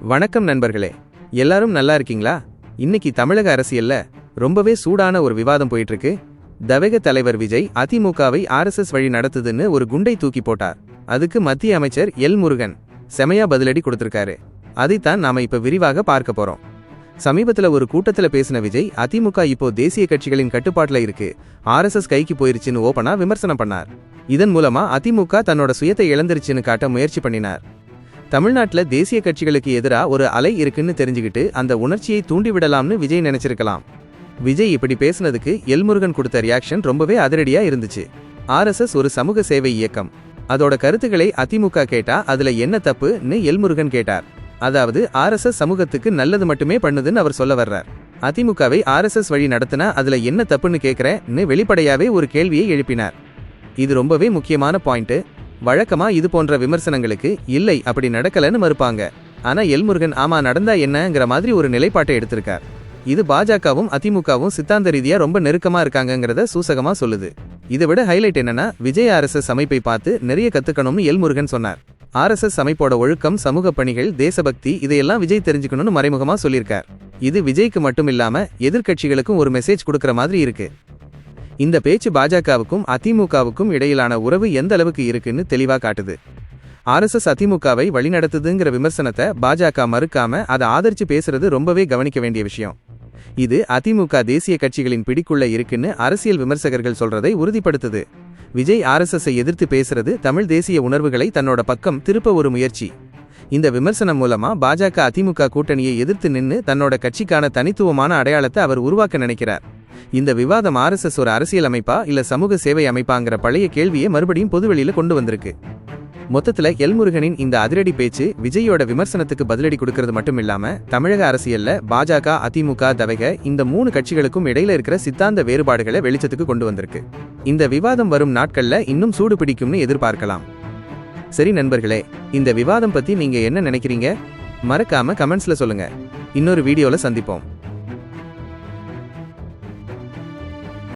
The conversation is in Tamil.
வணக்கம் நண்பர்களே. எல்லாரும் நல்லா இருக்கீங்களா? இன்னைக்கு தமிழக அரசியல்ல ரொம்பவே சூடான ஒரு விவாதம் போயிட்டு இருக்கு தவேக தலைவர் விஜய் அதிமுகவை ஆர்எஸ்எஸ் வழி நடத்துதுன்னு ஒரு குண்டை தூக்கி போட்டார். அதுக்கு மத்திய அமைச்சர் எல் முருகன் செமையா பதிலடி கொடுத்திருக்காரு. அதைத்தான் நாம இப்ப விரிவாக பார்க்க போறோம். சமீபத்துல ஒரு கூட்டத்துல பேசின விஜய் அதிமுக இப்போ தேசிய கட்சிகளின் கட்டுப்பாட்டுல இருக்கு. ஆர்எஸ்எஸ் கைக்கு போயிருச்சுன்னு ஓபனா விமர்சனம் பண்ணார். இதன் மூலமா அதிமுக தன்னோட சுயத்தை இழந்துருச்சுன்னு காட்ட முயற்சி பண்ணினார். தமிழ்நாட்டில் தேசிய கட்சிகளுக்கு எதிராக ஒரு அலை இருக்குன்னு தெரிஞ்சுக்கிட்டு அந்த உணர்ச்சியை தூண்டிவிடலாம்னு விஜய் நினைச்சிருக்கலாம். விஜய் இப்படி பேசுனதுக்கு எல்முருகன் கொடுத்த ரியாக்ஷன் ரொம்பவே அதிரடியா இருந்துச்சு. ஆர்எஸ்எஸ் ஒரு சமூக சேவை இயக்கம். அதோட கருத்துக்களை அதிமுக கேட்டா அதுல என்ன தப்புன்னு எல்முருகன் கேட்டார். அதாவது ஆர்எஸ்எஸ் சமூகத்துக்கு நல்லது மட்டுமே பண்ணுதுன்னு அவர் சொல்ல வர்றார். அதிமுகவை ஆர்எஸ்எஸ் வழி நடத்தினா அதுல என்ன தப்புன்னு கேட்கிறேன்னு வெளிப்படையாவே ஒரு கேள்வியை எழுப்பினார். இது ரொம்பவே முக்கியமான பாயிண்ட். வழக்கமா இது போன்ற விமர்சனங்களுக்கு இல்லை அப்படி நடக்கலன்னு மறுப்பாங்க. ஆனா எல்முருகன் ஆமா நடந்தா என்னங்கிற மாதிரி ஒரு நிலைப்பாட்டை எடுத்திருக்கார். இது பாஜகவும் அதிமுகவும் சித்தாந்த ரீதியா ரொம்ப நெருக்கமா இருக்காங்கங்கிறத சூசகமா சொல்லுது. இதை விட ஹைலைட் என்னன்னா விஜய் ஆர்எஸ்எஸ் அமைப்பை பார்த்து நிறைய கத்துக்கணும்னு எல்முருகன் சொன்னார். ஆர்எஸ்எஸ் அமைப்போட ஒழுக்கம் சமூக பணிகள் தேசபக்தி இதையெல்லாம் விஜய் தெரிஞ்சுக்கணும்னு மறைமுகமா சொல்லியிருக்கார். இது விஜய்க்கு மட்டும் இல்லாம எதிர்க்கட்சிகளுக்கும் ஒரு மெசேஜ் கொடுக்கற மாதிரி இருக்கு. இந்த பேச்சு பாஜகவுக்கும் அதிமுகவுக்கும் இடையிலான உறவு எந்த அளவுக்கு இருக்குன்னு தெளிவா காட்டுது. ஆர்எஸ்எஸ் அதிமுகவை வழிநடத்துதுங்கிற விமர்சனத்தை பாஜக மறுக்காம அதை ஆதரிச்சு பேசுறது ரொம்பவே கவனிக்க வேண்டிய விஷயம். இது அதிமுக தேசிய கட்சிகளின் பிடிக்குள்ள இருக்குன்னு அரசியல் விமர்சகர்கள் சொல்றதை உறுதிப்படுத்துது. விஜய் ஆர்எஸ்எஸ்ஸை எதிர்த்து பேசுறது தமிழ் தேசிய உணர்வுகளை தன்னோட பக்கம் திருப்ப ஒரு முயற்சி. இந்த விமர்சனம் மூலமா பாஜக அதிமுக கூட்டணியை எதிர்த்து நின்னு தன்னோட கட்சிக்கான தனித்துவமான அடையாளத்தை அவர் உருவாக்க நினைக்கிறார். இந்த விவாதம் ஆர்எஸ்எஸ் ஒரு அரசியல் அமைப்பா இல்ல சமூக சேவை அமைப்பாங்கிற பழைய கேள்வியை மறுபடியும் பொதுவெளியில கொண்டு வந்திருக்கு? மொத்தத்துல எல்முருகனின் இந்த அதிரடி பேச்சு விஜயோட விமர்சனத்துக்கு பதிலடி கொடுக்கறது மட்டும் இல்லாம தமிழக அரசியல்ல பாஜக அதிமுக தவக இந்த மூணு கட்சிகளுக்கும் இடையில இருக்கிற சித்தாந்த வேறுபாடுகளை வெளிச்சத்துக்கு கொண்டு வந்திருக்கு. இந்த விவாதம் வரும் நாட்கள்ல இன்னும் சூடு பிடிக்கும்னு எதிர்பார்க்கலாம். சரி நண்பர்களே இந்த விவாதம் பத்தி நீங்க என்ன நினைக்கிறீங்க? மறக்காம கமெண்ட்ஸ்ல சொல்லுங்க. இன்னொரு வீடியோல சந்திப்போம்.